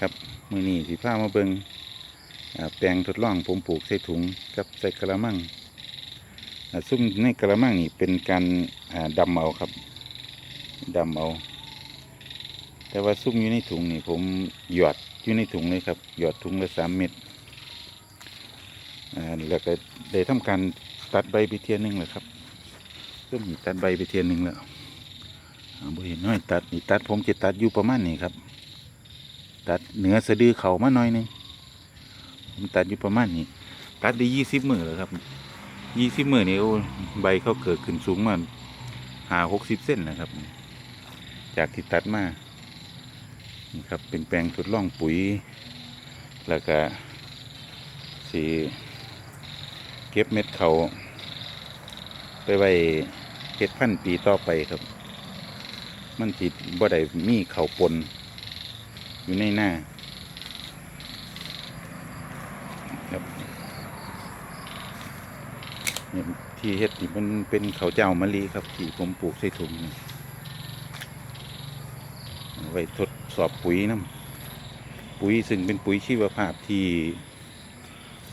ครับมือนี้สีผ้ามาเบิงแปลงทดลองผมปลูกใส่ถุงกับใส่กระมังซุ่มในกระมังนี่เป็นการอ่าดำเอาครับดำเอาแต่ว่าซุ่มอยู่ในถุงนี่ผมหยอดอยู่ในถุงเลยครับหยอดถุงละสามเม็ดแล้วก็ได้ทำการตัดใบไปเทียนหนึ่งเลยครับเริ่มตัดใบไปเทียนหนึ่งแล้วบ่เห็นน้อยตัดนี่ตัดผมจะตัดอยู่ประมาณนี้ครับ ตัดเหนือสะดือเข่ามาหน่อยหนึงผมตัดอยู่ประมาณนี้ตัดได้ยี่สิบมือเลยครับยี่สิบมือนี่โอ้ใบเขาเกิดขึ้นสูงมาหาหกสิบเส้นนะครับ จากที่ตัดมานี่ครับเป็นแปลงทดลองปุ๋ย แล้วก็สีเก็บเม็ดเขาไปไว้เฮ็ดพันปีต่อไปครับ มันจิบ่ได้มีเขาปน อยู่ในหน้าครับที่เฮ็ดนี่มันเป็นเขาเจ้ามะลิครับ ที่ผมปลูกใส่ถุงนี่ไว้ทดสอบปุ๋ยน้ำปุ๋ยซึ่งเป็นปุ๋ยชีวภาพที่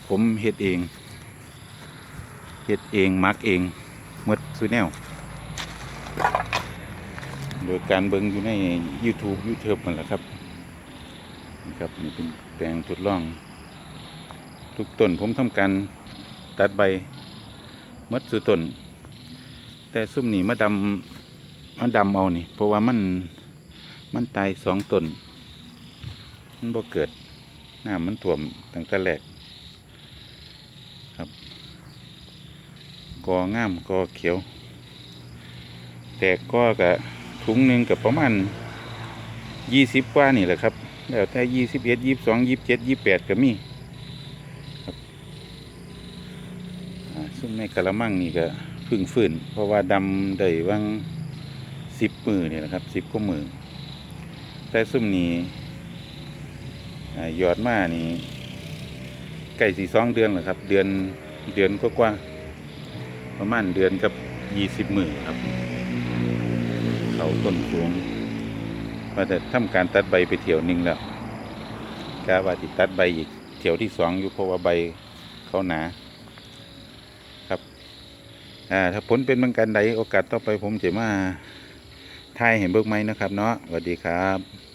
ผมเฮ็ดเองเฮ็ดเองมักเองหมดสุแนว โดยการเบิ่งอยู่ใน YouTube YouTube มันแหละครับ นี่ครับนี่เป็นแปลงทดลอง ทุกต้นผมทำการตัดใบหมดสุต้น แต่ซุ่มนี่มาดำมาดำเอานี่เพราะว่ามันมันตายสองต้นมันบ่เกิดน้ำมันท่วมตั้งแต่แรกครับกองามกอเขียว แต่ก็กะถุงหนึ่งกับประมาณ ยี่สิบกว่านี่แหละครับ แล้วแต่ยี่สิบเอ็ดยี่สิบสองยี่สิบเจ็ดยี่สิบแปดก็มีครับอ่ซึ่งในกะละมังนี่ก็พึ่งฟื้นเพราะว่าดำได้ว่างสิบมือนี่แหละครับสิบก็มือแต่ซุ่มนี้หยอดมานี่ใกล้สี่สองเดือนแล้วครับ เดือนเดือนก็กว่าๆประมาณเดือนกับยี่สิบมือครับ เขาต้นสูง ว่าจะทำการตัดใบไปเที่ยวหนึ่งแล้วกาว่าติตัดใบอีกเที่ยวที่สองอยู่เพราะว่าใบเขาหนาครับอ่าถ้าผลเป็นบางการใดโอกาสต่อไปผมจะมาทายเห็นเบิกไหมนะครับ เนาะสวัสดีครับ